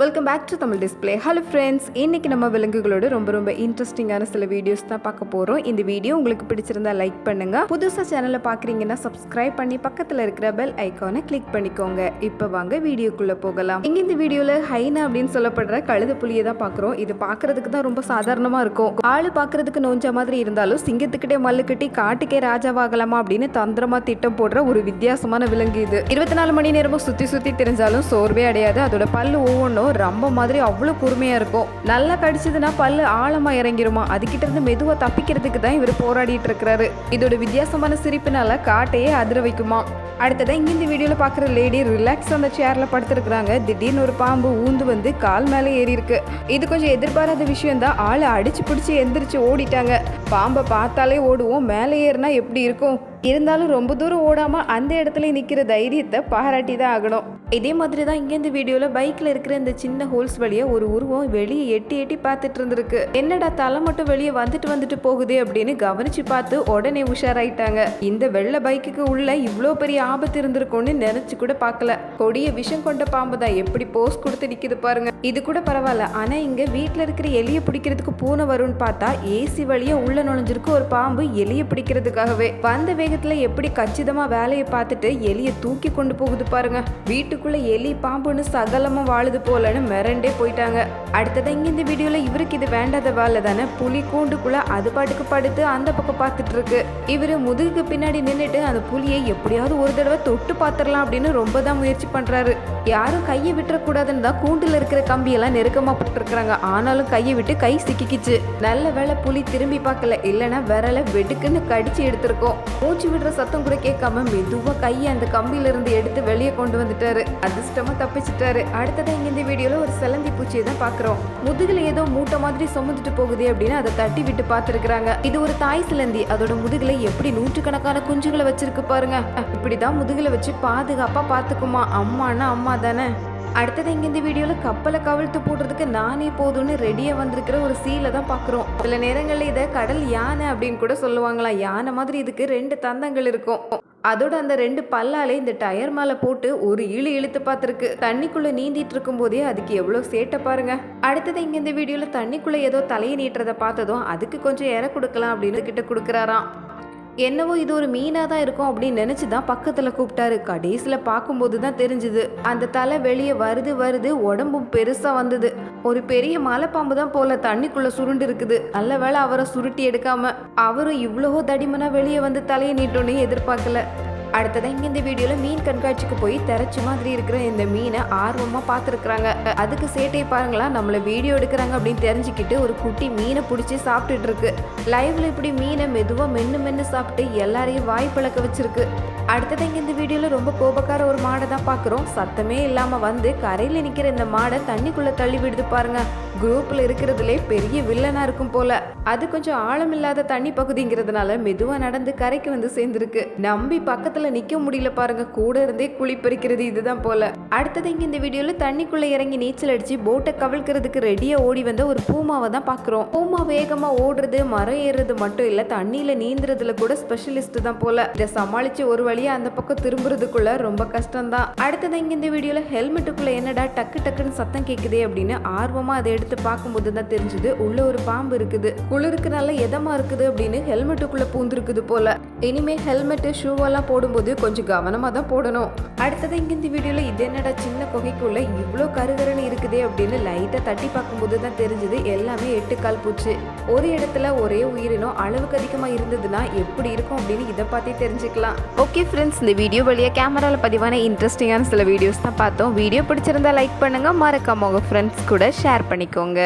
Welcome back to Tamil display hello friends இன்றைக்கி நம்ம விலங்குகளோட ரொம்ப ரொம்ப இன்ட்ரெஸ்டிங்கான சில வீடியோஸ் தான் பார்க்க போகிறோம் இந்த வீடியோ உங்களுக்கு பிடிச்சிருந்தா லைக் பண்ணுங்கள் புதுசாக சேனலை பார்க்குறீங்கன்னா சப்ஸ்கிரைப் பண்ணி பக்கத்தில் இருக்கிற பெல் ஐக்கானை கிளிக் பண்ணிக்கோங்க. இப்போ வாங்க வீடியோக்குள்ளே போகலாம். இங்கே இந்த வீடியோவில் ஹைனா அப்படின்னு சொல்லப்படுற கழுத புலியை தான் பார்க்குறோம். இது பார்க்கறதுக்கு தான் ரொம்ப சாதாரணமாக இருக்கும். ஆள் பார்க்கறதுக்கு நோஞ்ச மாதிரி இருந்தாலும் சிங்கத்துக்கிட்டே மல்லு கட்டி காட்டுக்கே ராஜாவாகலாமா அப்படின்னு தந்திரமாக திட்டம் போடுற ஒரு வித்தியாசமான விலங்கு இது. இருபத்தி நாலு மணி நேரமும் சுற்றி சுற்றி தெரிஞ்சாலும் சோர்வே அடையாது. அதோட பல்லு ஒவ்வொன்றும் ரொம்ப மாதிரி அவ்வளோ பொறுமையாக இருக்கும் நல்லா கடிச்சதுன்னா பல்லு ஆழமாக இறங்கிருமா. அதுக்கிட்ட இருந்து மெதுவாக தப்பிக்கிறதுக்கு தான் இவர் போராடிட்டு இருக்கிறாரு. இதோட வித்தியாசமான சிரிப்பினால காட்டையே அதிர வைக்குமா. அடுத்ததான் இங்கே இந்த வீடியோவில் பார்க்குற லேடி ரிலாக்ஸ் அந்த சேரில் படுத்துருக்குறாங்க. திடீர்னு ஒரு பாம்பு ஊந்து வந்து கால் மேலே ஏறி இருக்கு. இது கொஞ்சம் எதிர்பாராத விஷயம் தான். ஆளை அடிச்சு பிடிச்சி எந்திரிச்சு ஓடிட்டாங்க. பாம்பை பார்த்தாலே ஓடுவோம். மேலே ஏறினா எப்படி இருக்கும்? இருந்தாலும் ரொம்ப தூரம் ஓடாமல் அந்த இடத்துல நிற்கிற தைரியத்தை பாராட்டி தான் ஆகணும். இதே மாதிரி தான் இங்கேருந்து இந்த பைக்கில் இருக்கிற இந்த சின்ன ஹோல்ஸ் வழியா ஒரு உருவம் வெளியே எட்டி எட்டி பார்த்துட்டு இருந்திருக்கு. என்னடா தலை மட்டும் வெளியே வந்துட்டு வந்துட்டு போகுதே அப்படின்னு கவனிச்சு பார்த்து உடனே உஷாராயிட்டாங்க. இந்த வெள்ளை பைக்குக்கு உள்ள இவ்வளோ பெரிய ஆபத்து இருந்திருக்கும்னு நினைச்சு கூட பார்க்கல. கொடிய விஷம் கொண்ட பாம்பு தான் எப்படி போஸ் கொடுத்து நிக்குது பாருங்க. இது கூட பரவாயில்ல. ஆனா இங்க வீட்டில் இருக்கிற எலியை பிடிக்கிறதுக்கு பூனை வரும்னு பார்த்தா ஏசி வழியா உள்ள நுழைஞ்சிருக்கு ஒரு பாம்பு எலியை பிடிக்கிறதுக்காகவே. வந்த வேகத்துல எப்படி கச்சிதமா வேலையை பார்த்துட்டு எலியை தூக்கி கொண்டு போகுது பாருங்க. வீட்டுக்குள்ள எலி பாம்புன்னு சகலமா வாழுது போலன்னு மிரண்டே போயிட்டாங்க. அடுத்தது இங்கே இந்த வீடியோவில் இவருக்கு இது வேண்டாத வேலை தானே? புலி கூண்டுக்குள்ளே அது பாட்டுக்கு படுத்து அந்த பக்கம் பார்த்துட்டு இருக்கு. இவரு முதுகுக்கு பின்னாடி நின்றுட்டு அந்த புலியை எப்படியாவது ஒரு தடவை தொட்டு பார்த்துடலாம் அப்படின்னு ரொம்ப தான் முயற்சி பண்ணுறாரு யாரும் கையை விட்டுறக்கூடாதுன்னு தான் கூண்டில் இருக்கிற கம்பியெல்லாம் நெருக்கமாக போட்டுருக்குறாங்க ஆனாலும் கையை விட்டு கை சிக்கிக்கிச்சு. நல்ல வேளை புலி திரும்பி பார்க்கல. இல்லைன்னா விரல வெடுக்குன்னு கடிச்சு எடுத்திருக்கோம். மூச்சு விடுற சத்தம் கூட கேட்காம மெதுவாக கையை அந்த கம்பியிலிருந்து எடுத்து வெளியே கொண்டு வந்துட்டாரு. அதிர்ஷ்டமாக தப்பிச்சிட்டாரு. அடுத்தது இங்கே இந்த வீடியோவில் ஒரு சிலந்தி பூச்சியை தான் பார்க்குறோம் முதுகில் ஏதோ மூட்டை மாதிரி சுமந்துட்டு போகுது அப்படின்னு அதை தட்டி விட்டு பார்த்துருக்குறாங்க. இது ஒரு தாய் சிலந்தி அதோட முதுகில் எப்படி நூற்றுக்கணக்கான குஞ்சுகளை வச்சிருக்கு பாருங்க. இப்படிதான் முதுகில் வச்சு பாதுகாப்பாக பார்த்துக்குமா. அம்மானா அம்மா தானே. அடுத்தது இங்க இந்த வீடியோல கப்பலை கவிழ்த்து போடுறதுக்கு நானே போதும்னு ரெடியா வந்திருக்கிற ஒரு சீலை தான் பாக்குறோம். சில நேரங்கள்ல இதை கடல் யானை அப்படின்னு கூட சொல்லுவாங்களாம். யானை மாதிரி இதுக்கு ரெண்டு தந்தங்கள் இருக்கும். அதோட அந்த ரெண்டு பல்லாலே இந்த டயர் மேலே போட்டு ஒரு இழு இழுத்து பார்த்துருக்கு. தண்ணிக்குள்ளே நீந்திட்டு இருக்கும் போதே அதுக்கு எவ்வளோ சேட்டை பாருங்க. அடுத்தது இங்கே இந்த வீடியோவில் தண்ணிக்குள்ளே ஏதோ தலையை நீட்டுறதை பார்த்ததும் அதுக்கு கொஞ்சம் இற கொடுக்கலாம் அப்படின்னு கிட்ட கொடுக்குறாராம். என்னவோ இது ஒரு மீனாக தான் இருக்கும் அப்படின்னு நினச்சி தான் பக்கத்தில் கூப்பிட்டாரு. கடைசியில் பார்க்கும்போது தான் தெரிஞ்சுது. அந்த தலை வெளியே வருது வருது உடம்பும் பெருசாக வந்தது. ஒரு பெரிய மலைப்பாம்பு தான் போல தண்ணிக்குள்ளே சுருண்டு இருக்குது நல்ல வேளை அவரை சுருட்டி எடுக்காம அவரும் இவ்வளவோ தடிமனாக வெளியே வந்து தலையை நீட்டோன்னே எதிர்பார்க்கல. அடுத்ததான் இங்கே இந்த வீடியோவில் மீன் கண்காட்சிக்கு போய் தெரச்சு மாதிரி இருக்கிற இந்த மீனை ஆர்வமாக பார்த்துருக்குறாங்க. அதுக்கு சேட்டை பாருங்களா நம்மளை வீடியோ எடுக்கிறாங்க அப்படின்னு தெரிஞ்சுக்கிட்டு ஒரு குட்டி மீனை பிடிச்சி சாப்பிட்டுட்டு இருக்கு. லைவ்ல இப்படி மீனை மெதுவாக மென்று மென்று சாப்பிட்டு எல்லாரையும் வாய் பழக்க வச்சிருக்கு. அடுத்தது இந்த வீடியோவில் ரொம்ப கோபக்கார ஒரு மாடை தான் பார்க்குறோம் சத்தமே இல்லாமல் வந்து கரையில் நிற்கிற இந்த மாடை தண்ணிக்குள்ளே தள்ளி விடுது பாருங்க. குரூப்பில் இருக்கிறதுலே பெரிய வில்லனாக இருக்கும் போல. அது கொஞ்சம் ஆழம் இல்லாத தண்ணி பகுதிங்கிறதுனால மெதுவாக நடந்து கரைக்கு வந்து சேர்ந்துருக்கு. நம்பி பக்கத்தில் நிற்க முடியல பாருங்க. கூட இருந்தே குழி இதுதான் போல. அடுத்தது இங்கே இந்த வீடியோவில் தண்ணிக்குள்ளே இறங்கி நீச்சல் அடித்து போட்டை கவிழ்க்கிறதுக்கு ரெடியாக ஓடி வந்த ஒரு பூமாவை தான் பார்க்குறோம் பூமா வேகமாக ஓடுறது மரம் ஏறுறது மட்டும் இல்லை தண்ணியில் நீந்துறதுல கூட ஸ்பெஷலிஸ்ட் தான் போல. இதை சமாளித்து ஒரு வழி வழியாக அந்த பக்கம் திரும்புறதுக்குள்ள ரொம்ப கஷ்டம் தான் அடுத்தது இங்கே இந்த வீடியோவில் ஹெல்மெட்டுக்குள்ளே என்னடா டக்கு டக்குன்னு சத்தம் கேட்குதே அப்படின்னு ஆர்வமாக அதை எடுத்து பார்க்கும்போது தான் தெரிஞ்சுது உள்ள ஒரு பாம்பு இருக்குது. குளிருக்கு நல்ல எதமா இருக்குது அப்படின்னு ஹெல்மெட்டுக்குள்ளே பூந்துருக்குது போல. இனிமே ஹெல்மெட்டு ஷூவெல்லாம் போடும்போது கொஞ்சம் கவனமாக தான் போடணும். அடுத்தது இங்கே இந்த வீடியோவில் இது என்னடா சின்ன குகைக்குள்ளே இவ்வளோ கருகருன்னு இருக்குதே அப்படின்னு லைட்டாக தட்டி பார்க்கும்போது தான் தெரிஞ்சது எல்லாமே எட்டு கால் பூச்சி. ஒரு இடத்துல ஒரே உயிரினம் அளவுக்கு அதிகமாக இருந்ததுன்னா எப்படி இருக்கும் அப்படின்னு இதை பார்த்தே தெரிஞ்சுக்கலாம். ஓகே ஃப்ரெண்ட்ஸ் இந்த வீடியோ வழியா கேமராவில் பதிவான இன்ட்ரெஸ்டிங்கான சில வீடியோஸ் தான் பார்த்தோம். வீடியோ பிடிச்சிருந்தா லைக் பண்ணுங்க. மறக்காம உங்கள் ஃப்ரெண்ட்ஸ் கூட ஷேர் பண்ணிக்கோங்க.